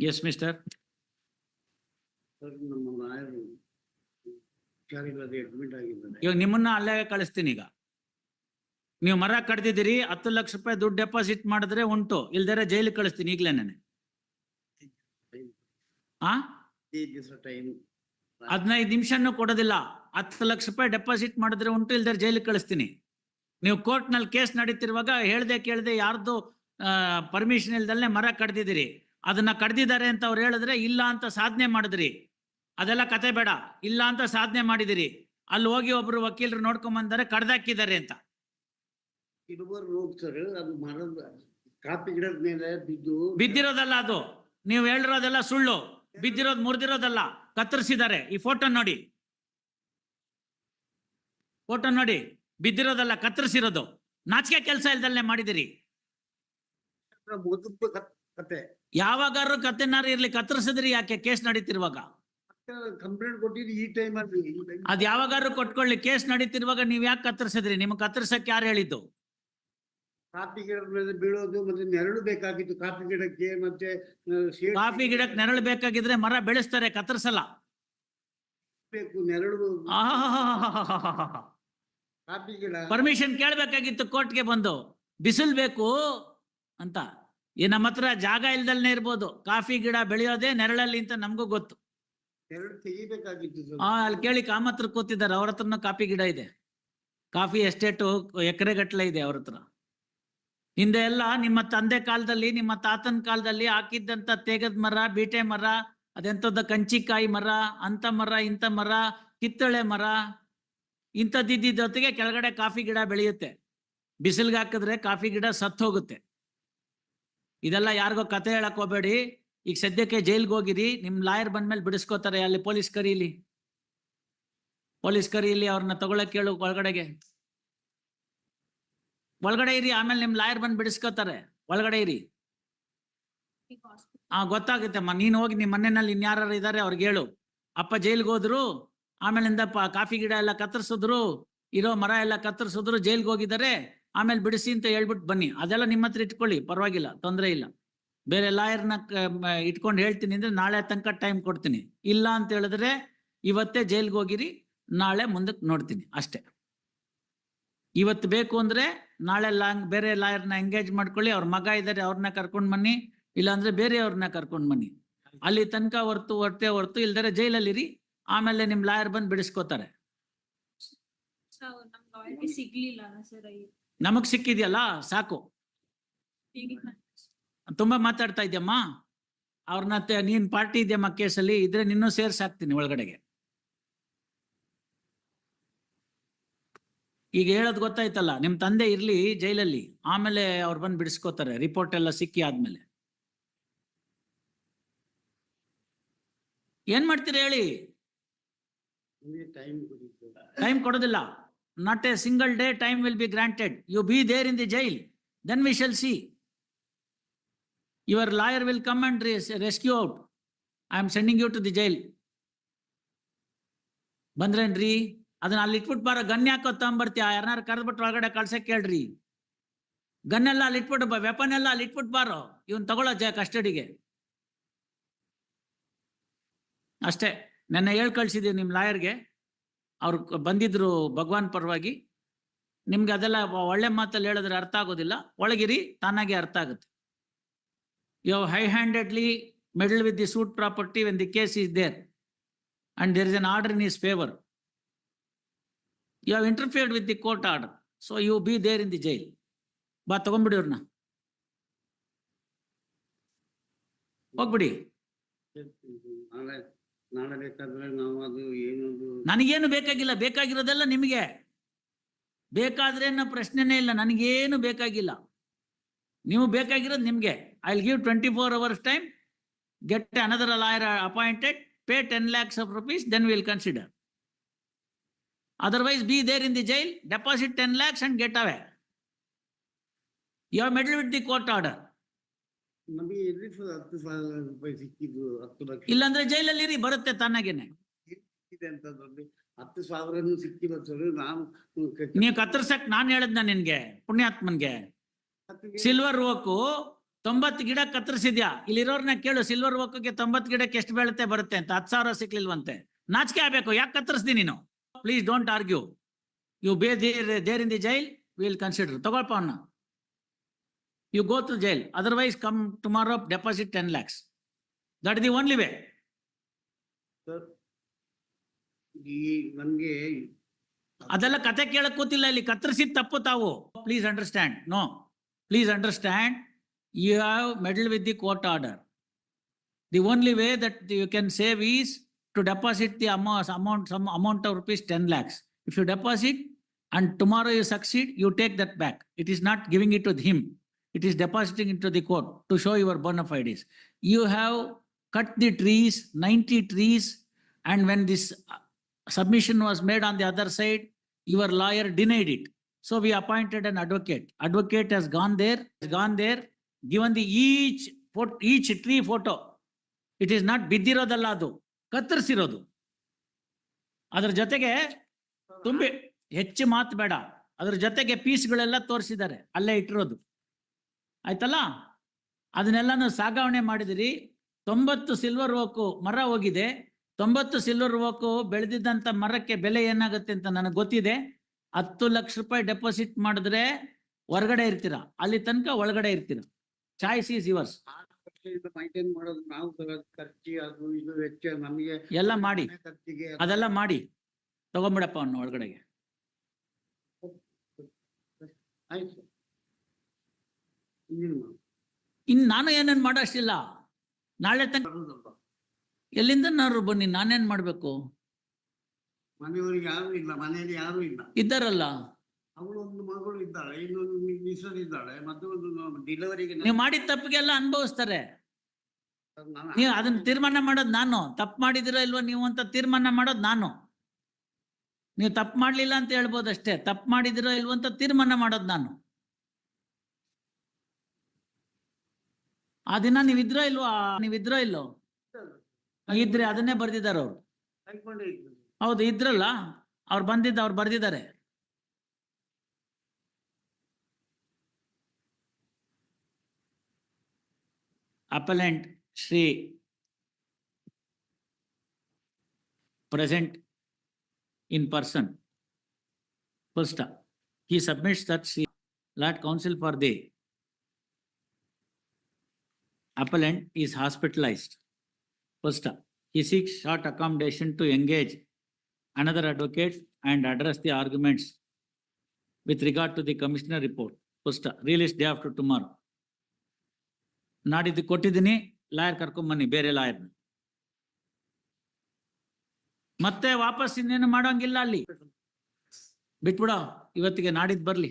Yes mister sir ನಮ್ಮ ನಾಯರು ಹುಷಾರಿಲ್ಲದೆ admit ಆಗಿದ್ದಾರೆ. ಇವಾಗ ನಿಮ್ಮನ್ನ ಅಲ್ಲೇ ಕಳಿಸ್ತೀನಿ ಈಗ. ನೀವು ಮರ ಕಡ್ದಿದ್ದೀರಿ ಹತ್ತು ಲಕ್ಷ ರೂಪಾಯಿ ದುಡ್ಡು ಡೆಪಾಸಿಟ್ ಮಾಡಿದ್ರೆ ಉಂಟು. ಇಲ್ದರೆ ಜೈಲಿಗೆ ಕಳಿಸ್ತೀನಿ ಈಗಲೇ ನಾನು. ಆ? ಹದಿನೈದು ದಿವಸ ಟೈಮ್ ಹದಿನೈದು ನಿಮಿಷನೂ ಕೊಡೋದಿಲ್ಲ. ಹತ್ತು ಲಕ್ಷ ರೂಪಾಯಿ ಡೆಪಾಸಿಟ್ ಮಾಡಿದ್ರೆ ಉಂಟು ಇಲ್ದರೆ ಜೈಲಿಗೆ ಕಳಿಸ್ತೀನಿ. ನೀವು ಕೋರ್ಟ್ನಲ್ಲಿ ಕೇಸ್ ನಡೀತಿರುವಾಗ ಹೇಳ್ದೆ ಕೇಳ್ದೆ ಯಾರ್ದು ಪರ್ಮಿಷನ್ ಇಲ್ದಲ್ಲೇ ಮರ ಕಡ್ದಿದ್ದೀರಿ. ಅದನ್ನ ಕಡ್ದಿದ್ದಾರೆ ಅಂತ ಅವ್ರು ಹೇಳಿದ್ರೆ ಇಲ್ಲ ಅಂತ ಸಾಧನೆ ಮಾಡಿದ್ರಿ. ಅದೆಲ್ಲ ಕತೆ ಬೇಡ. ಇಲ್ಲ ಅಂತ ಸಾಧನೆ ಮಾಡಿದಿರಿ. ಅಲ್ಲಿ ಹೋಗಿ ಒಬ್ರು ವಕೀಲರು ನೋಡ್ಕೊಂಡ್ ಬಂದರೆ ಕಡ್ದಾಕಿದ್ದಾರೆ ಅಂತ. ಬಿದ್ದಿರೋದಲ್ಲ ಅದು. ನೀವು ಹೇಳಿರೋದೆಲ್ಲ ಸುಳ್ಳು. ಬಿದ್ದಿರೋದು ಮುರಿದಿರೋದಲ್ಲ. ಕತ್ತರಿಸಿದ್ದಾರೆ. ಈ ಫೋಟೋ ನೋಡಿ. ಫೋಟೋ ನೋಡಿ. ಬಿದ್ದಿರೋದಲ್ಲ ಕತ್ತರಿಸಿರೋದು. ನಾಚಿಕೆ ಕೆಲಸ ಇಲ್ದಲ್ಲೇ ಮಾಡಿದಿರಿ. ಯಾವಾಗಾರು ಕತ್ತೆನಾರು ಇರ್ಲಿ ಕತ್ತರಿಸಿದ್ರಿ ಯಾಕೆ ಕೇಸ್ ನಡೀತಿರುವಾಗ? ಕಂಪ್ಲೇಂಟ್ ಕೊಟ್ಟಿದ್ದು ಈ ಟೈಮ್ ಅಲ್ಲಿ ಅದ್ ಯಾವಾಗಾರು ಕೊಟ್ಕೊಳ್ಳಿ ಕೇಸ್ ನಡೀತಿರುವಾಗ ನೀವ್ ಯಾಕೆ ಕತ್ತರಿಸಿದ್ರಿ? ನಿಮ್ಗೆ ಕತ್ತರಿಸಕ್ ಯಾರು ಹೇಳಿದ್ದು? ಕಾಫಿ ಮೇಲೆ ಬೀಳೋದು ಮತ್ತೆ ನೆರಳು ಬೇಕಾಗಿತ್ತು. ಕಾಫಿ ಗಿಡಕ್ಕೆ ಮತ್ತೆ ಕಾಫಿ ಗಿಡಕ್ಕೆ ನೆರಳು ಬೇಕಾಗಿದ್ರೆ ಮರ ಬೆಳೆಸ್ತಾರೆ ಕತ್ತರಿಸಲ್ಲ. ಬೇಕು ನೆರಳು. ಆಹಾಹಾಹಾಹಾಹಾಹಾ. ಕಾಫಿ ಗಿಡ. ಪರ್ಮಿಷನ್ ಕೇಳ್ಬೇಕಾಗಿತ್ತು ಕೋರ್ಟ್ಗೆ ಬಂದು. ಬಿಸಿಲು ಬೇಕು ಅಂತ. ಈ ನಮ್ಮ ಹತ್ರ ಜಾಗ ಇಲ್ದಲ್ನೇ ಇರ್ಬೋದು. ಕಾಫಿ ಗಿಡ ಬೆಳೆಯೋದೇ ನೆರಳಲ್ಲಿ ಅಂತ ನಮಗೂ ಗೊತ್ತು. ಹಾ ಅಲ್ಲಿ ಕೇಳಿ ಕಾಮತ್ರ ಕೂತಿದ್ದಾರೆ. ಅವ್ರ ಹತ್ರನೂ ಕಾಫಿ ಗಿಡ ಇದೆ. ಕಾಫಿ ಎಸ್ಟೇಟು ಎಕರೆ ಗಟ್ಟಲೆ ಇದೆ ಅವ್ರ ಹತ್ರ. ಹಿಂದೆ ಎಲ್ಲ ನಿಮ್ಮ ತಂದೆ ಕಾಲದಲ್ಲಿ ನಿಮ್ಮ ತಾತನ ಕಾಲದಲ್ಲಿ ಹಾಕಿದ್ದಂತ ತೇಗದ ಮರ ಬೀಟೆ ಮರ ಅದೆಂತದ ಕಂಚಿಕಾಯಿ ಮರ ಅಂತ ಮರ ಇಂಥ ಮರ ಕಿತ್ತಳೆ ಮರ ಇಂಥದ್ದಿದ್ದೊತ್ತಿಗೆ ಕೆಳಗಡೆ ಕಾಫಿ ಗಿಡ ಬೆಳೆಯುತ್ತೆ. ಬಿಸಿಲ್ಗೆ ಹಾಕಿದ್ರೆ ಕಾಫಿ ಗಿಡ ಸತ್ತು ಹೋಗುತ್ತೆ ಇದೆಲ್ಲ ಯಾರಿಗೋ ಕತೆ ಹೇಳಕ್ ಹೋಗ್ಬೇಡಿ. ಈಗ ಸದ್ಯಕ್ಕೆ ಜೈಲ್ಗೆ ಹೋಗಿರಿ. ನಿಮ್ ಲಾಯರ್ ಬಂದ್ಮೇಲೆ ಬಿಡಿಸ್ಕೋತಾರೆ ಅಲ್ಲಿ ಪೊಲೀಸ್ ಕರೀಲಿ. ಪೊಲೀಸ್ ಕರೀಲಿ ಅವ್ರನ್ನ ತಗೊಳಕ್ ಕೇಳು ಒಳಗಡೆಗೆ. ಒಳಗಡೆ ಇರಿ, ಆಮೇಲೆ ನಿಮ್ ಲಾಯರ್ ಬಂದ್ ಬಿಡಿಸ್ಕೋತಾರೆ. ಒಳಗಡೆ ಇರಿ. ಆ, ಗೊತ್ತಾಗುತ್ತಮ್ಮ. ನೀನ್ ಹೋಗಿ ನಿಮ್ ಮನೆಯಲ್ಲಿ ಇನ್ಯಾರು ಇದಾರೆ ಅವ್ರಿಗೆ ಹೇಳು. ಅಪ್ಪ ಜೈಲ್ಗೆ ಹೋದ್ರು, ಆಮೇಲಿಂದ ಕಾಫಿ ಗಿಡ ಎಲ್ಲ ಕತ್ತರಿಸಿದ್ರು, ಇರೋ ಮರ ಎಲ್ಲ ಕತ್ತರಿಸಿದ್ರು, ಜೈಲ್ಗೆ ಹೋಗಿದ್ದಾರೆ. ಆಮೇಲೆ ಬಿಡಿಸಿ ಅಂತ ಹೇಳ್ಬಿಟ್ಟು ಬನ್ನಿ. ಅದೆಲ್ಲ ನಿಮ್ಮ ಹತ್ರ ಇಟ್ಕೊಳ್ಳಿ. ಪರವಾಗಿಲ್ಲ. ತೊಂದರೆ ಇಲ್ಲ. ಬೇರೆ ಲಾಯರ್ನ ಇಟ್ಕೊಂಡು ಹೇಳ್ತೀನಿ ಅಂದ್ರೆ ನಾಳೆ ತನಕ ಟೈಮ್ ಕೊಡ್ತೀನಿ. ಇಲ್ಲ ಅಂತ ಹೇಳಿದ್ರೆ ಇವತ್ತೇ ಜೈಲ್ಗೆ ಹೋಗಿರಿ. ನಾಳೆ ಮುಂದಕ್ಕೆ ನೋಡ್ತೀನಿ. ಅಷ್ಟೇ. ಇವತ್ತು ಬೇಕು ಅಂದ್ರೆ ನಾಳೆ ಲಾಂಗ್, ಬೇರೆ ಲಾಯರ್ನ ಎಂಗೇಜ್ ಮಾಡ್ಕೊಳ್ಳಿ. ಅವ್ರ ಮಗ ಇದ್ದಾರೆ ಅವ್ರನ್ನ ಕರ್ಕೊಂಡ್ ಬನ್ನಿ. ಇಲ್ಲಾಂದ್ರೆ ಬೇರೆಯವ್ರನ್ನ ಕರ್ಕೊಂಡ್ ಬನ್ನಿ. ಅಲ್ಲಿ ತನಕ ಹೊರ್ತು ಹೊರ್ತೆ ಹೊರ್ತು ಇಲ್ದರೆ ಜೈಲಲ್ಲಿರಿ. ಆಮೇಲೆ ನಿಮ್ ಲಾಯರ್ ಬಂದು ಬಿಡಿಸ್ಕೋತಾರೆ. ಸಿಗ್ಲಿಲ್ಲ ಸರ್ ನಮಗ್ ಸಿಕ್ಕಿದ್ಯಲ್ಲ ಸಾಕು. ತುಂಬಾ ಮಾತಾಡ್ತಾ ಇದ್ಯಮ್ಮ? ಅವ್ರನ್ನ ನೀನ್ ಪಾರ್ಟಿ ಇದೆಯಮ್ಮ ಕೇಸಲ್ಲಿ ಇದ್ರೆ ನಿನ್ನೂ ಸೇರ್ಸಾಕ್ತೀನಿ ಒಳಗಡೆಗೆ. ಈಗ ಹೇಳೋದ್ ಗೊತ್ತಾಯ್ತಲ್ಲ ನಿಮ್ ತಂದೆ ಇರ್ಲಿ ಜೈಲಲ್ಲಿ ಆಮೇಲೆ ಅವ್ರು ಬಂದು ಬಿಡಿಸ್ಕೋತಾರೆ ರಿಪೋರ್ಟ್ ಎಲ್ಲ ಸಿಕ್ಕಿ ಆದ್ಮೇಲೆ. ಏನ್ ಮಾಡ್ತೀರಿ ಹೇಳಿ? ಟೈಮ್ ಕೊಡೋದಿಲ್ಲ. Not a single day time will be granted you be there in the jail then we shall see your lawyer will come and rescue out I am sending you to the jail ಬಂದ್ರೇನ್ರಿ? ಅದನ್ನ ಅಲ್ಲಿ ಇಟ್ಬಿಟ್ಟು ಬಾರ. Gun ಯಾಕೋ ತಗೊಂಬರ್ತೀಯ? ಯಾರನ್ನಾರು ಕರೆದ್ಬಿಟ್ಟು ಒಳಗಡೆ ಕಳ್ಸಕ್ ಕೇಳ್ರಿ. Gun ಎಲ್ಲ ಅಲ್ಲಿ ಇಟ್ಬಿಟ್ಟು ವೆಪನ್ ಎಲ್ಲ ಅಲ್ಲಿ ಇಟ್ಬಿಟ್ಟು ಬಾರೋ. ಇವನ್ ತಗೊಳ್ಳೋ ಜ, ಕಸ್ಟಡಿಗೆ. ಅಷ್ಟೇ. ನನ್ನ ಹೇಳ್ ಕಳ್ಸಿದೀವಿ ನಿಮ್ ಲಾಯರ್ಗೆ. ಅವ್ರು ಬಂದಿದ್ರು ಭಗವಾನ್ ಪರವಾಗಿ, ನಿಮ್ಗೆ ಅದೆಲ್ಲ ಒಳ್ಳೆ ಮಾತಲ್ಲಿ ಹೇಳಿದ್ರೆ ಅರ್ಥ ಆಗೋದಿಲ್ಲ, ಒಳಗಿರಿ, ತಾನಾಗೆ ಅರ್ಥ ಆಗುತ್ತೆ. You high handedly meddle with the suit property when the case is there and there is an order in his favour you have interfered with the court order so you be there in the jail ಬಾ ತಗೊಂಡ್ಬಿಡಿ ಅವ್ರನ್ನ ಹೋಗ್ಬಿಡಿ. ನಾಳೆ ಬೇಕಾದ್ರೆ ನಾವು ಅದು ನನಗೇನು ಬೇಕಾಗಿಲ್ಲ ಬೇಕಾಗಿರೋದೆಲ್ಲ ನಿಮಗೆ. ಬೇಕಾದ್ರೆ ಪ್ರಶ್ನೆನೇ ಇಲ್ಲ ನನಗೇನು ಬೇಕಾಗಿಲ್ಲ. ನೀವು ಬೇಕಾಗಿರೋದು ನಿಮಗೆ. I will give twenty four hours time get another lawyer appointed pay ten lakhs of rupees then will consider otherwise be there in the jail deposit ten lakhs and get away you are meddle with the court order ಇಲ್ಲಾಂದ್ರೆ ಜೈಲಲ್ಲಿ ಇರಿ ಬರುತ್ತೆ ತಾನಾಗೇನೆ ಹತ್ತು ಸಾವಿರನು ಸಿಕ್ಕಿಲ್ಲ sir ನಾವು ಕ- ನೀವು ಕತ್ತರ್ಸಕ್ ನಾನ್ ಹೇಳದ್ನ ನಿನ್ಗೆ ಪುಣ್ಯಾತ್ಮನ್ಗೆ. ಕತ್ತಿಗೆ ಸಿಲ್ವರ್ ಓಕು ತೊಂಬತ್ತು ಗಿಡ ಕತ್ತರಿಸಿದ್ಯಾ? ಇಲ್ಲಿರೋರ್ನ ಕೇಳು ಸಿಲ್ವರ್ ಓಕಕ್ಕೆ ತೊಂಬತ್ತು ಗಿಡಕ್ಕೆ ಎಷ್ಟು ಬೀಳುತ್ತೆ ಬರುತ್ತೆ ಅಂತ ಹತ್ತು ಸಾವಿರ ಸಿಕ್ಲಿಲ್ವಂತೆ. ನಾಚಿಕೆ ಆಗ್ಬೇಕು ಯಾಕೆ ಕತ್ತರಿಸ್ದಿ ನೀನು? Please don't argue you be there there in the jail will consider ತಗೊಳ್ಪ ಅವನ್ನ you go to jail otherwise come tomorrow deposit ten lakhs that the only way sir ಈ ನನ್ಗೆ ಅದೆಲ್ಲ ಕತೆ ಕೇಳಕ್ ಕೂತಿಲ್ಲ ಇಲ್ಲಿ ಕತ್ತರಿಸಿದ ತಪ್ಪು ತಾವು please understand no please understand you have meddled with the court order the only way that you can save is to deposit the amount amount some amount of rupees ten lakhs if you deposit and tomorrow you succeed you take that back it is not giving it to him it is depositing into the court to show your bona fides. You have cut the trees, ninety trees, and when this uh, submission was made on the other side, your lawyer denied it. So we appointed an advocate. Advocate has gone there, has gone there, given the each each tree photo. It is not ಬಿದ್ದಿರೋದಲ್ಲ ಅದು ಕತ್ತರಿಸಿರೋದು ಅದ್ರ ಜೊತೆಗೆ ತುಂಬಿ ಹೆಚ್ಚು ಮಾತು ಬೇಡ ಅದ್ರ ಜೊತೆಗೆ ಪೀಸ್ಗಳೆಲ್ಲ ತೋರಿಸಿದ್ದಾರೆ ಅಲ್ಲೇ ಇಟ್ಟಿರೋದು ಆಯ್ತಲ್ಲ ಅದನ್ನೆಲ್ಲಾನು ಸಾಗಾವಣೆ ಮಾಡಿದಿರಿ ತೊಂಬತ್ತು ಸಿಲ್ವರ್ ಓಕು ಮರ ಹೋಗಿದೆ ತೊಂಬತ್ತು ಸಿಲ್ವರ್ ಓಕು ಬೆಳೆದಿದ್ದಂಥ ಮರಕ್ಕೆ ಬೆಲೆ ಏನಾಗುತ್ತೆ ಅಂತ ನನಗೆ ಗೊತ್ತಿದೆ. ಹತ್ತು ಲಕ್ಷ ರೂಪಾಯಿ ಡೆಪಾಸಿಟ್ ಮಾಡಿದ್ರೆ ಹೊರಗಡೆ ಇರ್ತೀರಾ. ಅಲ್ಲಿ ತನಕ ಒಳಗಡೆ ಇರ್ತೀರ. ಚಾಯ್ಸ್ ಈಸ್ ಯುವರ್ಸ್ ಮೈಂಟೈನ್ ಮಾಡೋದು ನಾವು ಖರ್ಚು ಅದು ಇದು ವೆಚ್ಚ ನಮಗೆ ಎಲ್ಲ ಮಾಡಿ. ಅದೆಲ್ಲ ಮಾಡಿ. ತಗೊಂಬಿಡಪ್ಪ ಅವನು ಒಳಗಡೆಗೆ? ಇನ್ ನಾನು ಏನೇನ್ ಮಾಡೋಷ್ಟಿಲ್ಲ. ನಾಳೆ ತನಕ. ಎಲ್ಲಿಂದ ನಾರು ಬನ್ನಿ ನಾನೇನ್ ಮಾಡ್ಬೇಕು? ಮನೆಯವರಿಗೆ ಯಾರು ಇಲ್ಲ ಮನೆಯಲ್ಲಿ ಯಾರು ಇಲ್ಲ. ಇದ್ದಾರಲ್ಲ? ಅವಳು ಒಂದು ಮಗಳು ಇದ್ದಾಳೆ ಇನ್ನೊಂದು ಮಿಸರ್ ಇದ್ದಾಳೆ ಮತ್ತೆ ಒಂದು ಡಿಲಿವರಿಗೆ ನೀವು ಮಾಡಿದ ತಪ್ಪಿಗೆಲ್ಲ ಅನುಭವಿಸ್ತಾರೆ. ನೀವು ಅದನ್ನ ತೀರ್ಮಾನ ಮಾಡೋದು ನಾನು. ತಪ್ಪು ಮಾಡಿದಿರೋ ಇಲ್ವೋ ನೀವು ಅಂತ ತೀರ್ಮಾನ ಮಾಡೋದು ನಾನು. ನೀವು ತಪ್ಪು ಮಾಡ್ಲಿಲ್ಲ ಅಂತ ಹೇಳ್ಬೋದಷ್ಟೇ ತಪ್ಪು ಮಾಡಿದಿರೋ ಇಲ್ವೋ ಅಂತ ತೀರ್ಮಾನ ಮಾಡೋದು ನಾನು. ಆ ದಿನ ನೀವಿದ್ರೋ ಇಲ್ವೋ ನೀವ್ ನೀವಿದ್ರೋ ಇಲ್ಲೋ? ಇದ್ರೆ ಅದನ್ನೇ ಬರ್ದಿದ್ದಾರೆ ಅವ್ರು. ಹೌದು, ಇದ್ರಲ್ಲ? ಅವ್ರು ಬಂದಿದ್ದ, ಅವ್ರು ಬರ್ದಿದ್ದಾರೆ. Appellant, Shri present in person. First he submits that see lot counsel for the appellant is hospitalised. First, he seeks short accommodation to engage another advocate and address the arguments with regard to the commissioner report. First, release day after tomorrow. ನಾಡಿದ್ದು ಕೊಟ್ಟಿದ್ದೀನಿ lawyer ಕರ್ಕೊಂಬನ್ನಿ ಬೇರೆ ಲಾಯರ್ನ ಮತ್ತೆ ವಾಪಸ್ ಇನ್ನೇನು ಮಾಡೋಂಗಿಲ್ಲ ಅಲ್ಲಿ ಬಿಟ್ಬಿಡ ಇವತ್ತಿಗೆ ನಾಡಿದ್ದು ಬರ್ಲಿ